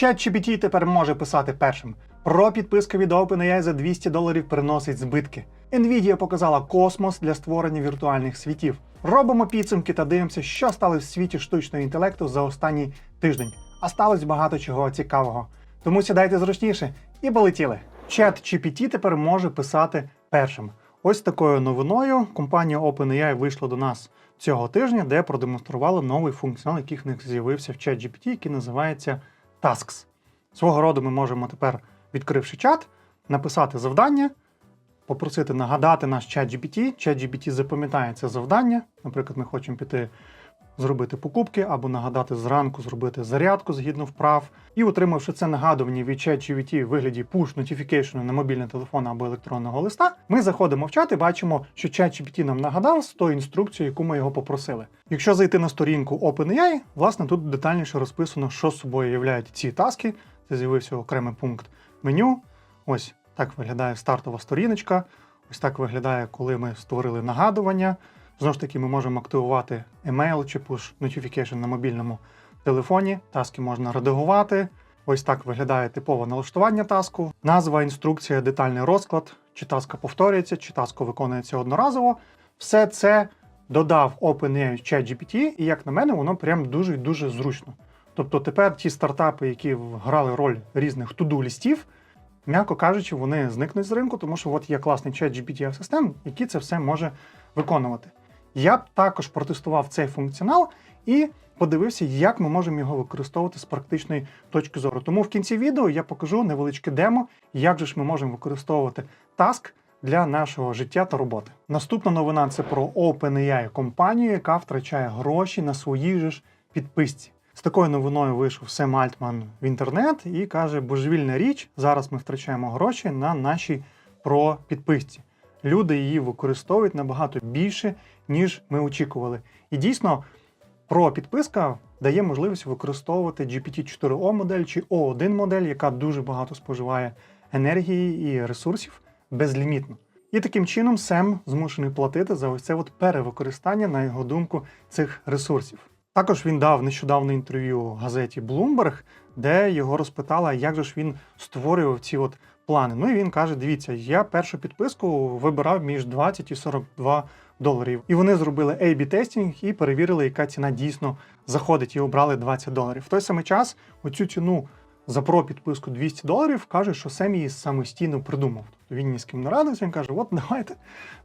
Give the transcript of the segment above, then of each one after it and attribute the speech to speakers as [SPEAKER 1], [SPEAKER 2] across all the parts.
[SPEAKER 1] ChatGPT тепер може писати першим. Про підписка від OpenAI за 200 доларів приносить збитки. Nvidia показала космос для створення віртуальних світів. Робимо підсумки та дивимося, що сталося в світі штучного інтелекту за останній тиждень. А сталося багато чого цікавого. Тому сідайте зручніше і полетіли. ChatGPT тепер може писати першим. Ось такою новиною компанія OpenAI вийшла до нас цього тижня, де продемонстрували новий функціонал, який в них з'явився в ChatGPT, який називається Tasks. Свого роду ми можемо тепер, відкривши чат, написати завдання, попросити нагадати наш чат GPT. Чат GPT запам'ятає це завдання. Наприклад, ми хочемо піти зробити покупки або нагадати зранку зробити зарядку згідно вправ. І отримавши це нагадування від ChatGPT в вигляді push notification на мобільний телефон або електронного листа, ми заходимо в чат і бачимо, що ChatGPT нам нагадав з тою інструкцією, яку ми його попросили. Якщо зайти на сторінку OpenAI, власне тут детальніше розписано, що з собою являють ці таски. Це з'явився окремий пункт меню. Ось так виглядає стартова сторіночка. Ось так виглядає, коли ми створили нагадування. Знову ж таки, ми можемо активувати email чи push notification на мобільному телефоні. Таски можна редагувати. Ось так виглядає типове налаштування таску. Назва, інструкція, детальний розклад, чи таска повторюється, чи таска виконується одноразово. Все це додав OpenAI ChatGPT, і як на мене, воно прям дуже і дуже зручно. Тобто тепер ті стартапи, які грали роль різних туду лістів, м'яко кажучи, вони зникнуть з ринку, тому що от є класний чат GPT систем, який це все може виконувати. Я б також протестував цей функціонал і подивився, як ми можемо його використовувати з практичної точки зору. Тому в кінці відео я покажу невеличке демо, як же ж ми можемо використовувати Task для нашого життя та роботи. Наступна новина це про OpenAI компанію, яка втрачає гроші на своїй же ж підписці. З такою новиною вийшов Сем Альтман в інтернет і каже: божевільна річ, зараз ми втрачаємо гроші на нашій про підписці. Люди її використовують набагато більше, ніж ми очікували. І дійсно, про підписка дає можливість використовувати GPT-4O модель чи O1 модель, яка дуже багато споживає енергії і ресурсів безлімітно. І таким чином Сем змушений платити за ось це от перевикористання, на його думку, цих ресурсів. Також він дав нещодавно інтерв'ю газеті Bloomberg, де його розпитали, як же ж він створював ці от плани. Ну і він каже: дивіться, я першу підписку вибирав між 20 і 42 доларів. І вони зробили A-B тестінг і перевірили, яка ціна дійсно заходить, і обрали 20 доларів. В той самий час оцю ціну за про підписку 200 доларів каже, що Сем її самостійно придумав. Тобто він ні з ким не радився, він каже: от давайте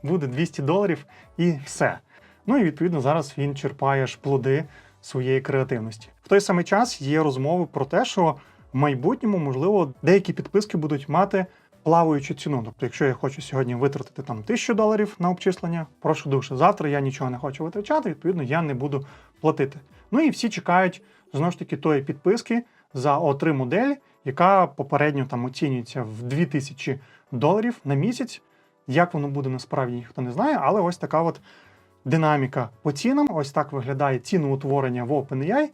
[SPEAKER 1] буде 200 доларів і все. Ну і відповідно зараз він черпає ж плоди своєї креативності. В той самий час є розмови про те, що в майбутньому, можливо, деякі підписки будуть мати плаваючу ціну. Тобто, якщо я хочу сьогодні витратити там тисячу доларів на обчислення, прошу душе, завтра я нічого не хочу витрачати, відповідно, я не буду платити. Ну і всі чекають знову ж таки тої підписки за O3 модель, яка попередньо там оцінюється в 2000 доларів на місяць. Як воно буде насправді, ніхто не знає, але ось така от динаміка по цінам. Ось так виглядає ціноутворення в OpenAI.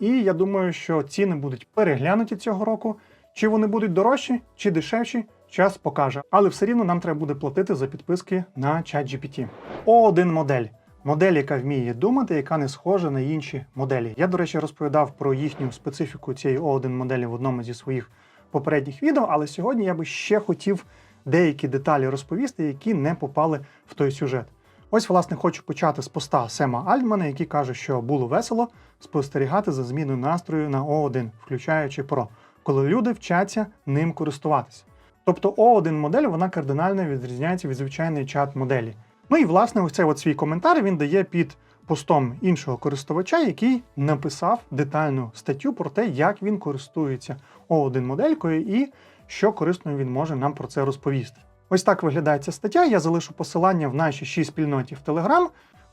[SPEAKER 1] І я думаю, що ціни будуть переглянуті цього року. Чи вони будуть дорожчі, чи дешевші, час покаже. Але все рівно нам треба буде платити за підписки на ChatGPT. O1 модель. Модель, яка вміє думати, яка не схожа на інші моделі. Я, до речі, розповідав про їхню специфіку цієї O1 моделі в одному зі своїх попередніх відео, але сьогодні я би ще хотів деякі деталі розповісти, які не попали в той сюжет. Ось, власне, хочу почати з поста Сема Альтмана, який каже, що було весело спостерігати за зміною настрою на О1, включаючи про коли люди вчаться ним користуватися. Тобто О1 модель вона кардинально відрізняється від звичайної чат-моделі. Ну і власне, ось цей от свій коментар він дає під постом іншого користувача, який написав детальну статтю про те, як він користується О1 моделькою і що корисно він може нам про це розповісти. Ось так виглядає ця стаття. Я залишу посилання в нашій шій спільноті в Telegram.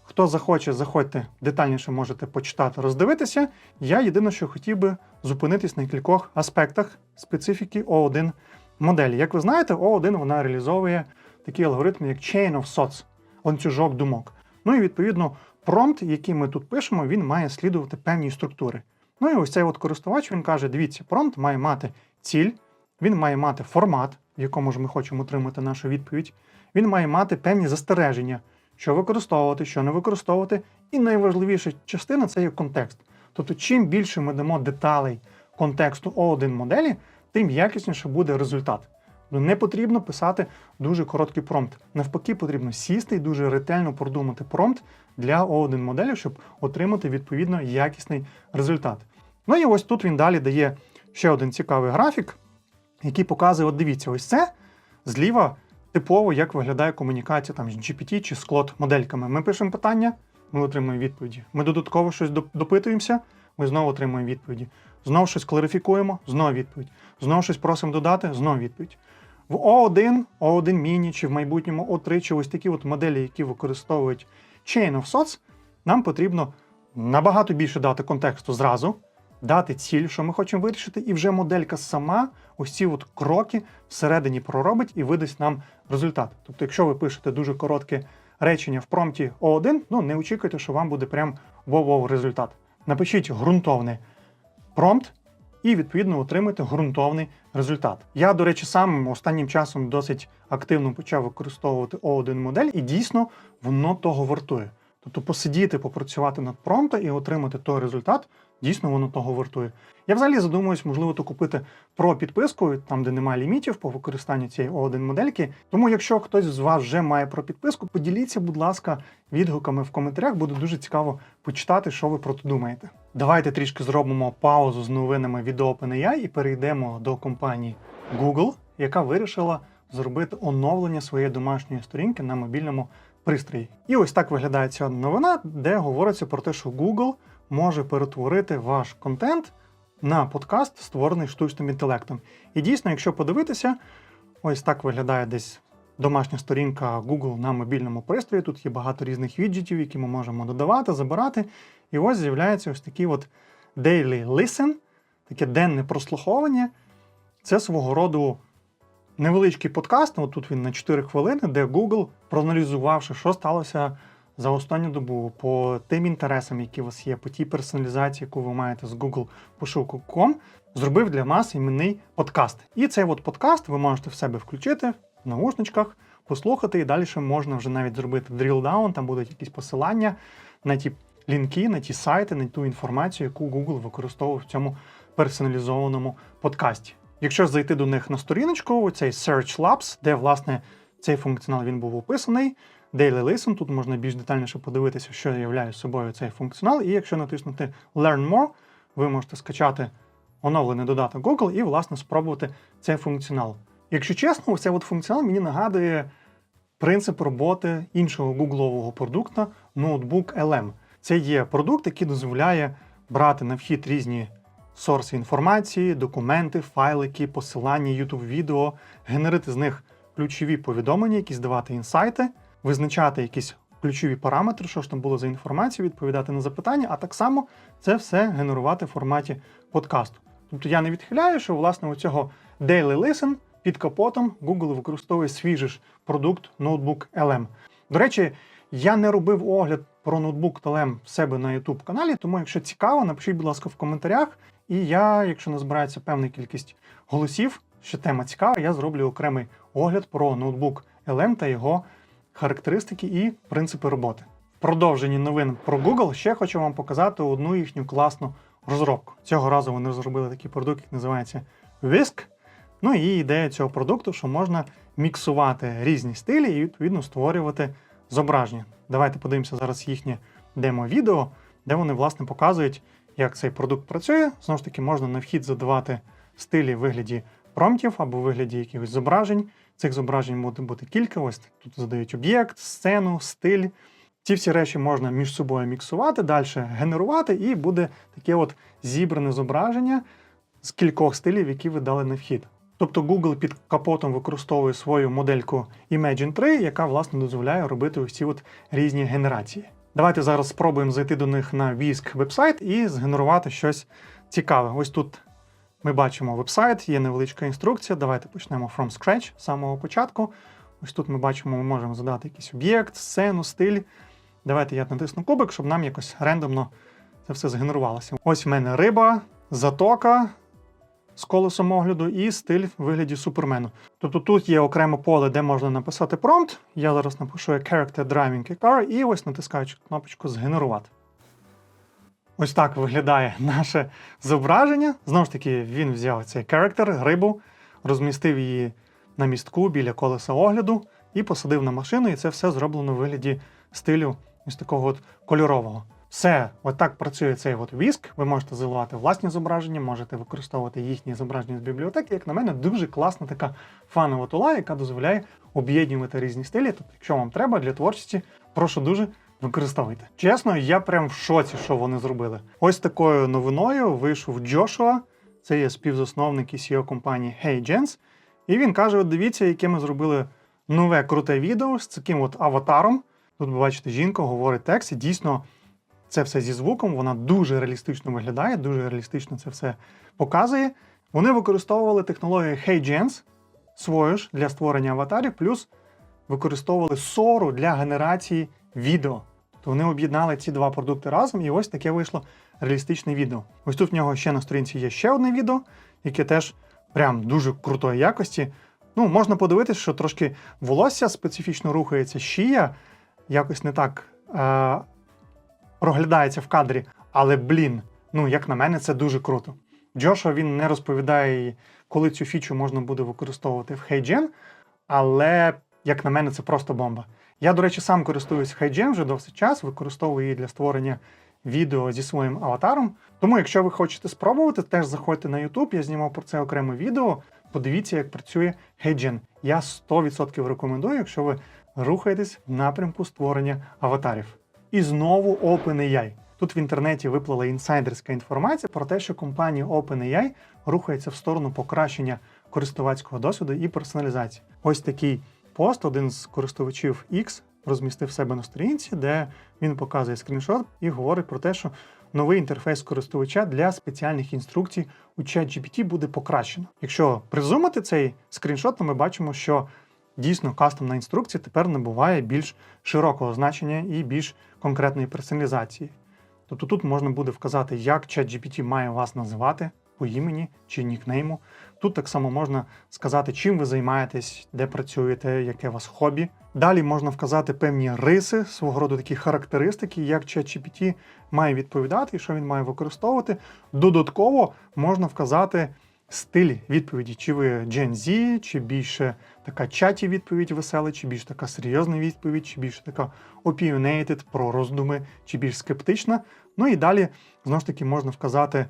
[SPEAKER 1] Хто захоче, заходьте детальніше можете почитати, роздивитися. Я єдине, що хотів би зупинитись на кількох аспектах специфіки O1 моделі. Як ви знаєте, O1 вона реалізовує такі алгоритми, як Chain of Thoughts, ланцюжок думок. Ну і відповідно промпт, який ми тут пишемо, він має слідувати певній структури. Ну і ось цей от користувач він каже: дивіться, промпт має мати ціль, він має мати формат, в якому ж ми хочемо отримати нашу відповідь. Він має мати певні застереження, що використовувати, що не використовувати. І найважливіша частина це є контекст. Тобто, чим більше ми дамо деталей контексту O1 моделі, тим якісніше буде результат. Ну, Не потрібно писати дуже короткий промпт. Навпаки, потрібно сісти і дуже ретельно продумати промпт для O1 моделі, щоб отримати відповідно якісний результат. Ну і ось тут він далі дає ще один цікавий графік, який показує: от дивіться, ось це зліва типово, як виглядає комунікація там з GPT чи з Claude модельками. Ми пишемо питання, ми отримуємо відповіді. Ми додатково щось допитуємося, ми знову отримуємо відповіді. Знову щось кларифікуємо, знову відповідь. Знову щось просимо додати, знову відповідь. В O1, O1 Mini чи в майбутньому O3, чи ось такі от моделі, які використовують Chain of Thoughts, нам потрібно набагато більше дати контексту зразу, дати ціль, що ми хочемо вирішити, і вже моделька сама ось ці от кроки всередині проробить і видасть нам результат. Тобто, якщо ви пишете дуже коротке речення в промпті O1, ну не очікуйте, що вам буде прям воу-воу результат. Напишіть ґрунтовний промпт і відповідно отримати ґрунтовний результат. Я, до речі, сам останнім часом досить активно почав використовувати O1 модель, і дійсно воно того вартує. Тобто посидіти, попрацювати над промптом і отримати той результат, дійсно воно того вартує. Я взагалі задумуюсь, можливо, то купити про підписку, там де немає лімітів по використанню цієї O1 модельки. Тому, якщо хтось з вас вже має про підписку, поділіться, будь ласка, відгуками в коментарях. Буде дуже цікаво почитати, що ви про це думаєте. Давайте трішки зробимо паузу з новинами від OpenAI і перейдемо до компанії Google, яка вирішила зробити оновлення своєї домашньої сторінки на мобільному пристрої. І ось так виглядає ця новина, де говориться про те, що Google може перетворити ваш контент на подкаст, створений штучним інтелектом. І дійсно, якщо подивитися, ось так виглядає десь домашня сторінка Google на мобільному пристрої. Тут є багато різних віджитів, які ми можемо додавати, забирати. І ось з'являється ось такий от Daily Listen, таке денне прослуховування. Це свого роду невеличкий подкаст, ну, тут він на 4 хвилини, де Google, проаналізувавши, що сталося за останню добу, по тим інтересам, які у вас є, по тій персоналізації, яку ви маєте з Google пошуку.com, зробив для вас іменний подкаст. І цей от подкаст ви можете в себе включити в наушничках, послухати, і далі можна вже навіть зробити down, там будуть якісь посилання на ті лінки, на ті сайти, на ту інформацію, яку Google використовував в цьому персоналізованому подкасті. Якщо зайти до них на сторіночку, цей Search Labs, де власне цей функціонал він був описаний, Daily Listen, тут можна більш детальніше подивитися, що являє собою цей функціонал. І якщо натиснути Learn More, ви можете скачати оновлений додаток Google і, власне, спробувати цей функціонал. Якщо чесно, ось цей функціонал мені нагадує принцип роботи іншого гуглового продукту Notebook LM. Це є продукт, який дозволяє брати на вхід різні сорси інформації, документи, файлики, посилання, YouTube відео, генерити з них ключові повідомлення, якісь давати інсайти, визначати якісь ключові параметри, що ж там було за інформацію, відповідати на запитання, а так само це все генерувати в форматі подкасту. Тобто я не відхиляю, що власне у цього Daily Listen під капотом Google використовує свій же ж продукт Notebook LM. До речі, я не робив огляд про ноутбук LM в себе на YouTube каналі, тому якщо цікаво, напишіть, будь ласка, в коментарях. І я, якщо назбирається певна кількість голосів, що тема цікава, я зроблю окремий огляд про ноутбук LM та його характеристики і принципи роботи. В продовженні новин про Google ще хочу вам показати одну їхню класну розробку. Цього разу вони зробили такий продукт, який називається Whisk. Ну і ідея цього продукту, що можна міксувати різні стилі і відповідно створювати зображення. Давайте подивимося зараз їхнє демо-відео, де вони власне показують, як цей продукт працює. Знову ж таки, можна на вхід задавати стилі в вигляді промптів або в вигляді якихось зображень. Цих зображень може бути кілька. Ось тут задають об'єкт, сцену, стиль. Ці всі речі можна між собою міксувати, далі генерувати, і буде таке от зібране зображення з кількох стилів, які ви дали на вхід. Тобто Google під капотом використовує свою модельку Imagine 3, яка власне дозволяє робити ось от різні генерації. Давайте зараз спробуємо зайти до них на Whisk вебсайт і згенерувати щось цікаве. Ось тут ми бачимо вебсайт, є невеличка інструкція. Давайте почнемо from scratch з самого початку. Ось тут ми бачимо, ми можемо задати якийсь об'єкт, сцену, стиль. Давайте я натисну кубик, щоб нам якось рендомно це все згенерувалося. Ось в мене риба, затока з колесом огляду і стиль в вигляді супермену. Тобто тут є окреме поле, де можна написати промпт. Я зараз напишу Character Driving Car і ось натискаючи кнопочку Згенерувати. Ось так виглядає наше зображення. Знову ж таки, він взяв цей character, рибу, розмістив її на містку біля колеса огляду і посадив на машину, і це все зроблено в вигляді стилю ось такого от кольорового. Все, от працює цей от віск. Ви можете заливати власні зображення, можете використовувати їхні зображення з бібліотеки. Як на мене, дуже класна така фанова тула, яка дозволяє об'єднувати різні стилі. Тобто, якщо вам треба для творчості, прошу дуже використовуйте. Чесно, я прям в шоці, що вони зробили. Ось такою новиною вийшов Джошуа, це є співзасновник і CEO компанії HeyGens. І він каже: от дивіться, яке ми зробили нове круте відео з таким от аватаром. Тут ви бачите, жінка говорить текст, і дійсно це все зі звуком, вона дуже реалістично виглядає, дуже реалістично це все показує. Вони використовували технологію HeyGens свою ж для створення аватарів, плюс використовували сору для генерації відео. Тобто вони об'єднали ці два продукти разом, і ось таке вийшло реалістичне відео. Ось тут в нього ще на сторінці є ще одне відео, яке теж прям дуже крутої якості. Ну, можна подивитися, що трошки волосся специфічно рухається, шия якось не так е- проглядається в кадрі. Але, блін, ну як на мене, це дуже круто. Джошуа він не розповідає, коли цю фічу можна буде використовувати в HeyGen, але, як на мене, це просто бомба. Я, до речі, сам користуюсь HeyGen вже досить час, використовую її для створення відео зі своїм аватаром. Тому, якщо ви хочете спробувати, теж заходьте на YouTube, я знімав про це окреме відео. Подивіться, як працює HeyGen. Я 100% рекомендую, якщо ви рухаєтесь в напрямку створення аватарів. І знову OpenAI. Тут в інтернеті виплила інсайдерська інформація про те, що компанія OpenAI рухається в сторону покращення користувацького досвіду і персоналізації. Ось такий пост один з користувачів X розмістив себе на сторінці, де він показує скріншот і говорить про те, що новий інтерфейс користувача для спеціальних інструкцій у ChatGPT буде покращено. Якщо призумати цей скріншот, то ми бачимо, що дійсно кастомна інструкція тепер набуває більш широкого значення і більш конкретної персоналізації. Тобто тут можна буде вказати, як ChatGPT має вас називати по імені чи нікнейму. Тут так само можна сказати, чим ви займаєтесь, де працюєте, яке у вас хобі. Далі можна вказати певні риси, свого роду такі характеристики, як ChatGPT має відповідати і що він має використовувати. Додатково можна вказати стиль відповіді, чи ви Gen Z, чи більше така чаті відповідь весела, чи більш така серйозна відповідь, чи більше така opinionated, про роздуми, чи більш скептична. Ну і далі, знову ж таки, можна вказати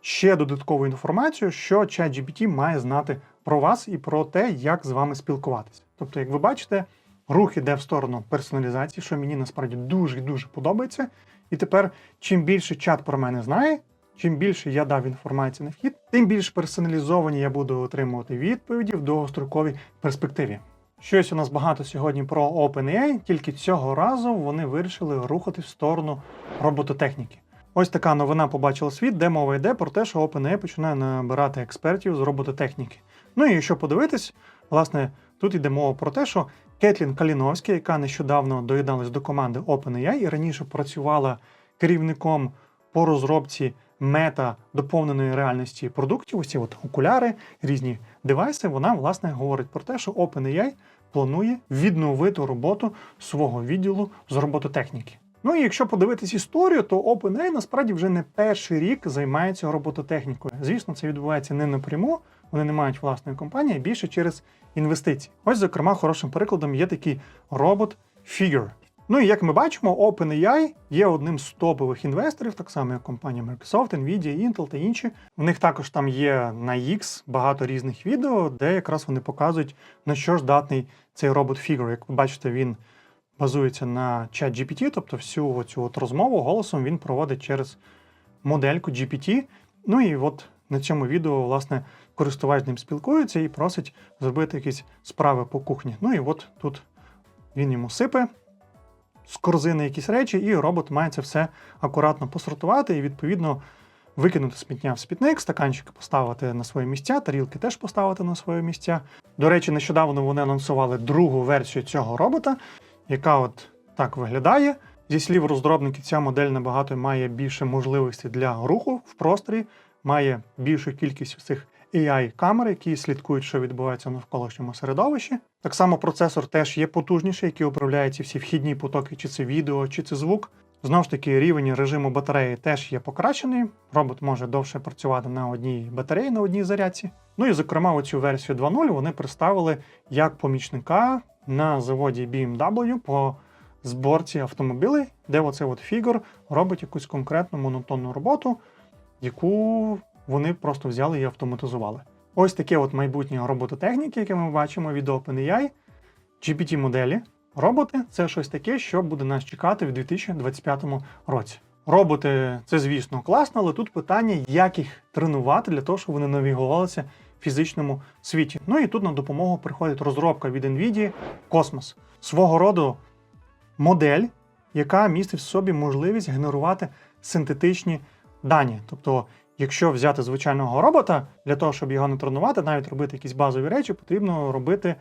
[SPEAKER 1] ще додаткову інформацію, що ChatGPT має знати про вас і про те, як з вами спілкуватися. Тобто, як ви бачите, рух іде в сторону персоналізації, що мені насправді дуже дуже подобається. І тепер, чим більше чат про мене знає, чим більше я дав інформації на вхід, тим більш персоналізовані я буду отримувати відповіді в довгостроковій перспективі. Щось у нас багато сьогодні про OpenAI, тільки цього разу вони вирішили рухати в сторону робототехніки. Ось така новина побачила світ, де мова йде про те, що OpenAI починає набирати експертів з робототехніки. Ну і якщо подивитись, власне, тут йде мова про те, що Кетлін Каліновська, яка нещодавно доєдналась до команди OpenAI і раніше працювала керівником по розробці мета доповненої реальності продуктів, ці от окуляри, різні девайси, вона власне говорить про те, що OpenAI планує відновити роботу свого відділу з робототехніки. Ну і якщо подивитись історію, то OpenAI насправді вже не перший рік займається робототехнікою. Звісно, це відбувається не напряму, вони не мають власної компанії, а більше через інвестиції. Ось, зокрема, хорошим прикладом є такий робот Figure. Ну і як ми бачимо, OpenAI є одним з топових інвесторів, так само як компанія Microsoft, Nvidia, Intel та інші. У них також там є на X багато різних відео, де якраз вони показують, на що здатний цей робот Figure. Як ви бачите, він базується на чат GPT, тобто всю цю от розмову голосом він проводить через модельку GPT. Ну і от на цьому відео, власне, користувач ним спілкується і просить зробити якісь справи по кухні. Ну і от тут він йому сипе з корзини якісь речі, і робот має це все акуратно посортувати і, відповідно, викинути сміття в смітник, стаканчики поставити на свої місця, тарілки теж поставити на свої місця. До речі, нещодавно вони анонсували другу версію цього робота, яка от так виглядає. Зі слів розробників, ця модель набагато має більше можливостей для руху в просторі, має більшу кількість цих AI-камер, які слідкують, що відбувається в навколишньому середовищі. Так само процесор теж є потужніший, який управляє ці всі вхідні потоки, чи це відео, чи це звук. Знову ж таки, рівень режиму батареї теж є покращений. Робот може довше працювати на одній батареї, на одній зарядці. Ну і зокрема, оцю версію 2.0 вони представили як помічника на заводі BMW по зборці автомобілей, де оцей от фігур робить якусь конкретну монотонну роботу, яку вони просто взяли і автоматизували. Ось таке от майбутнє робототехніки, яке ми бачимо від OpenAI, GPT-моделі. Роботи це щось таке, що буде нас чекати в 2025 році. Роботи це, звісно, класно, але тут питання, як їх тренувати для того, щоб вони навігувалися в фізичному світі. Ну і тут на допомогу приходить розробка від NVIDIA Cosmos. Свого роду модель, яка містить в собі можливість генерувати синтетичні дані. Тобто, якщо взяти звичайного робота, для того, щоб його не тренувати, навіть робити якісь базові речі, потрібно робити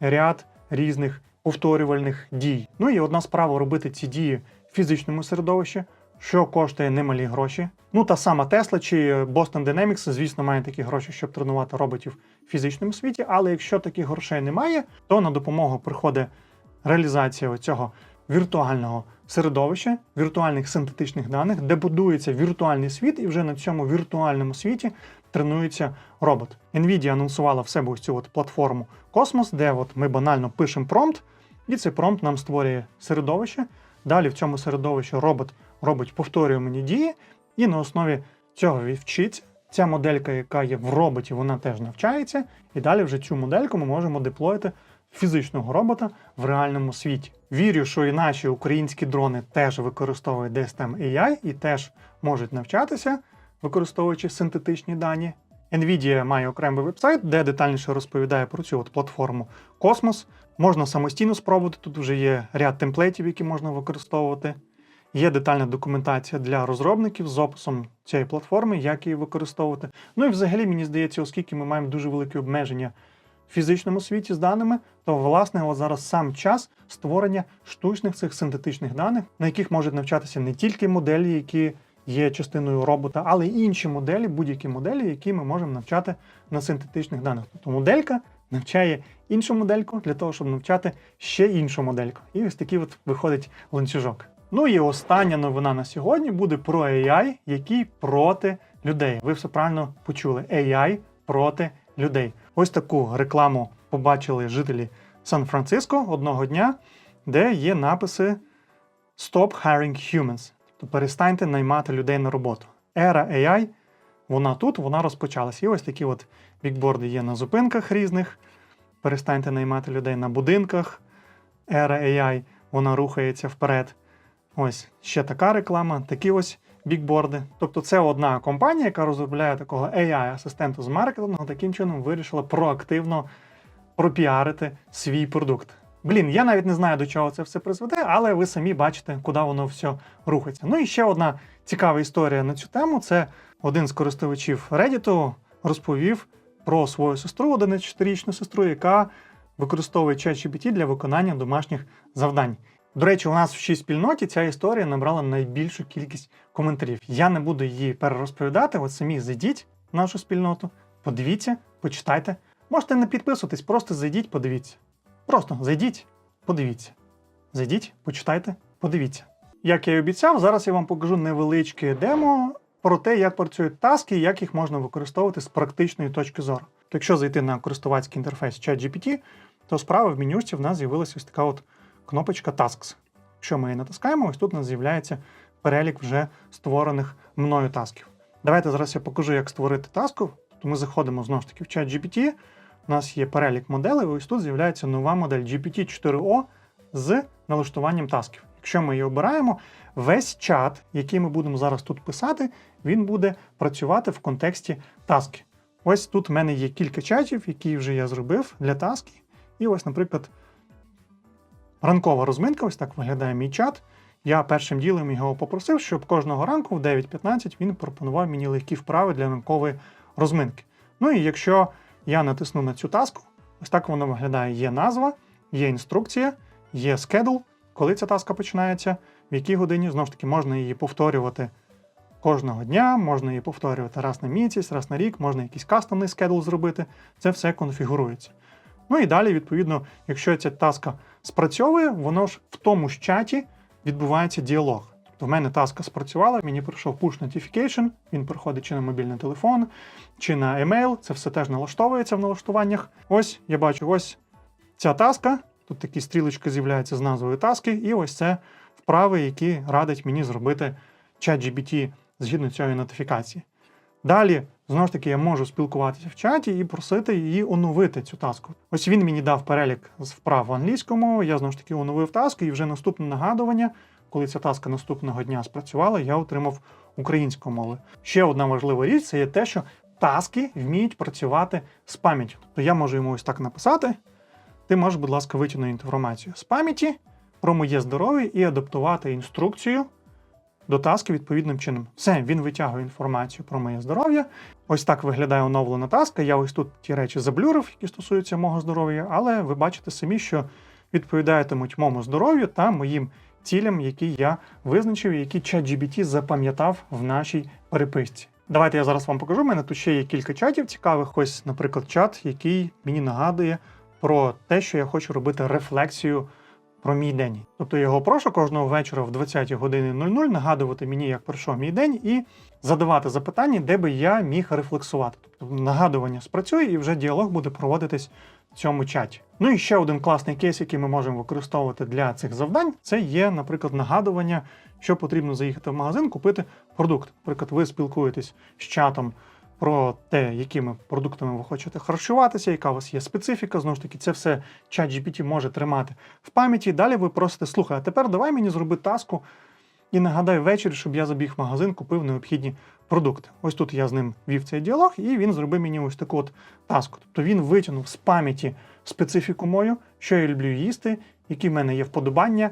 [SPEAKER 1] ряд різних повторювальних дій. Ну і одна справа робити ці дії в фізичному середовищі, що коштує немалі гроші. Ну та сама Tesla чи Boston Dynamics, звісно, має такі гроші, щоб тренувати роботів в фізичному світі. Але якщо таких грошей немає, то на допомогу приходить реалізація цього віртуального середовища, віртуальних синтетичних даних, де будується віртуальний світ, і вже на цьому віртуальному світі тренується робот. Nvidia анонсувала в себе ось цю от платформу Cosmos, де от ми банально пишемо промпт, і цей промпт нам створює середовище. Далі в цьому середовищі робот робить повторювані дії, і на основі цього вчиться. Ця моделька, яка є в роботі, вона теж навчається, і далі вже цю модельку ми можемо деплоїти фізичного робота в реальному світі. Вірю, що і наші українські дрони теж використовують DSTM AI і теж можуть навчатися, використовуючи синтетичні дані. Nvidia має окремий вебсайт, де детальніше розповідає про цю от платформу Cosmos. Можна самостійно спробувати. Тут вже є ряд темплейтів, які можна використовувати. Є детальна документація для розробників з описом цієї платформи, як її використовувати. Ну і взагалі, мені здається, оскільки ми маємо дуже великі обмеження фізичному світі з даними, то власне зараз сам час створення штучних цих синтетичних даних, на яких можуть навчатися не тільки моделі, які є частиною робота, але й інші моделі, будь-які моделі, які ми можемо навчати на синтетичних даних. Тобто моделька навчає іншу модельку для того, щоб навчати ще іншу модельку. І ось такий от виходить ланцюжок. Ну і остання новина на сьогодні буде про AI, який проти людей. Ви все правильно почули. AI проти людей. Ось таку рекламу побачили жителі Сан-Франциско одного дня, де є написи Stop hiring humans. Тобто перестаньте наймати людей на роботу. Ера AI, вона тут, вона розпочалася. І ось такі от бікборди є на зупинках різних. Перестаньте наймати людей на будинках. Ера AI, вона рухається вперед. Ось ще така реклама, такі ось бікборди. Тобто, це одна компанія, яка розробляє такого AI-асистента з маркетингу, таким чином вирішила проактивно пропіарити свій продукт. Блін, я навіть не знаю, до чого це все призведе, але ви самі бачите, куди воно все рухається. Ну і ще одна цікава історія на цю тему: це один з користувачів Reddit розповів про свою сестру, 11-річну сестру, яка використовує ChatGPT для виконання домашніх завдань. До речі, у нас в цій спільноті ця історія набрала найбільшу кількість коментарів. Я не буду її перерозповідати. От самі зайдіть в нашу спільноту, подивіться, почитайте. Можете не підписуватись, просто зайдіть, подивіться. Просто зайдіть, подивіться. Зайдіть, почитайте, подивіться. Як я і обіцяв, зараз я вам покажу невеличке демо про те, як працюють таски і як їх можна використовувати з практичної точки зору. То якщо зайти на користувацький інтерфейс ChatGPT, то справа в менюшці в нас з'явилася ось така от кнопочка Tasks. Якщо ми її натискаємо, ось тут у нас з'являється перелік вже створених мною тасків. Давайте зараз я покажу, як створити таску. Тобто ми заходимо знову ж таки в чат GPT. У нас є перелік моделей, і ось тут з'являється нова модель GPT-4O з налаштуванням тасків. Якщо ми її обираємо, весь чат, який ми будемо зараз тут писати, він буде працювати в контексті таски. Ось тут в мене є кілька чатів, які вже я зробив для таски. І ось, наприклад, ранкова розминка, ось так виглядає мій чат. Я першим ділом його попросив, щоб кожного ранку в 9.15 він пропонував мені легкі вправи для ранкової розминки. Ну і якщо я натисну на цю таску, ось так воно виглядає: є назва, є інструкція, є скедл, коли ця таска починається, в якій годині знову ж таки можна її повторювати кожного дня, можна її повторювати раз на місяць, раз на рік, можна якийсь кастомний скедл зробити. Це все конфігурується. Ну і далі, відповідно, якщо ця таска спрацьовує, воно ж в тому ж чаті відбувається діалог. Тобто В мене таска спрацювала, мені прийшов push notification, він приходить чи на мобільний телефон, чи на емейл. Це все теж налаштовується в налаштуваннях. Ось я бачу, ось ця таска. Тут такі стрілочки з'являються з назвою таски, і ось це вправи, які радить мені зробити ChatGPT згідно цієї нотифікації. Далі, знову ж таки, я можу спілкуватися в чаті і просити її оновити цю таску. Ось він мені дав перелік з вправ в англійському. Я знову ж таки оновив таску, і вже наступне нагадування, коли ця таска наступного дня спрацювала, я отримав українською мовою. Ще одна важлива річ це є те, що таски вміють працювати з пам'яттю. Тобто я можу йому ось так написати. Ти можеш, будь ласка, витягнути інформацію з пам'яті про моє здоров'я і адаптувати інструкцію до таски відповідним чином. Все, він витягує інформацію про моє здоров'я. Ось так виглядає оновлена таска. Я ось тут ті речі заблюрив, які стосуються мого здоров'я, але ви бачите самі, що відповідаєтимуть моєму здоров'ю та моїм цілям, які я визначив, які ChatGPT запам'ятав в нашій переписці. Давайте я зараз вам покажу. У мене тут ще є кілька чатів цікавих. Ось, наприклад, чат, який мені нагадує про те, що я хочу робити рефлексію про мій день. Тобто я його прошу кожного вечора в 20 години 00 нагадувати мені, як пройшов мій день, і задавати запитання, де би я міг рефлексувати. Тобто нагадування спрацює і вже діалог буде проводитись в цьому чаті. Ну і ще один класний кейс, який ми можемо використовувати для цих завдань, це є, наприклад, нагадування, що потрібно заїхати в магазин, купити продукт. Наприклад, ви спілкуєтесь з чатом про те, якими продуктами ви хочете харчуватися, яка у вас є специфіка. Знову ж таки, це все чат GPT може тримати в пам'яті. Далі ви просите, слухай, а тепер давай мені зроби таску і нагадай ввечері, щоб я забіг в магазин, купив необхідні продукти. Ось тут я з ним вів цей діалог, і він зробив мені ось таку от таску. Тобто він витягнув з пам'яті специфіку мою, що я люблю їсти, які в мене є вподобання,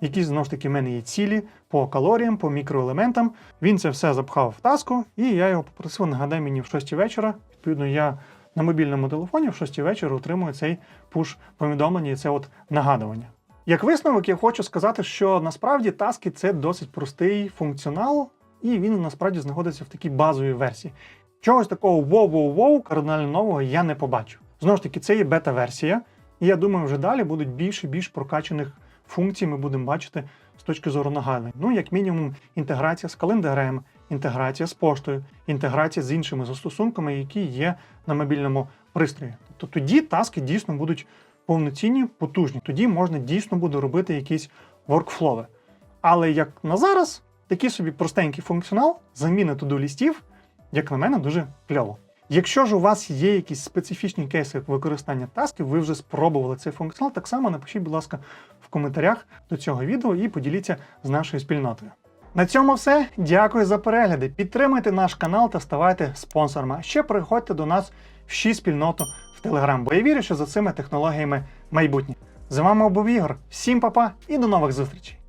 [SPEAKER 1] які знову ж таки в мене є цілі по калоріям, по мікроелементам. Він це все запхав в таску, і я його попросив, нагадай мені в 6 вечора. Відповідно, я на мобільному телефоні в 6 вечора отримую цей пуш повідомлення і це от нагадування. Як висновок, я хочу сказати, що насправді таски це досить простий функціонал, і він насправді знаходиться в такій базовій версії. Чогось такого воу-воу-воу кардинально нового я не побачу. Знову ж таки, це є бета-версія, і я думаю, вже далі будуть більше і більш прокачаних функцій ми будемо бачити з точки зору нагадувань. Ну, як мінімум, інтеграція з календарем, інтеграція з поштою, інтеграція з іншими застосунками, які є на мобільному пристрої. Тобто тоді таски дійсно будуть повноцінні, потужні. Тоді можна дійсно буде робити якісь воркфлови. Але як на зараз, такий собі простенький функціонал, заміна туду-лістів, як на мене, дуже кльово. Якщо ж у вас є якісь специфічні кейси використання тасків, ви вже спробували цей функціонал, так само напишіть, будь ласка, коментарях до цього відео і поділіться з нашою спільнотою. На цьому все. Дякую за перегляди. Підтримайте наш канал та ставайте спонсорами. А ще приходьте до нас в ші спільноту в Телеграм, бо я вірю, що за цими технологіями майбутнє. З вами був Ігор. Всім па-па і до нових зустрічей!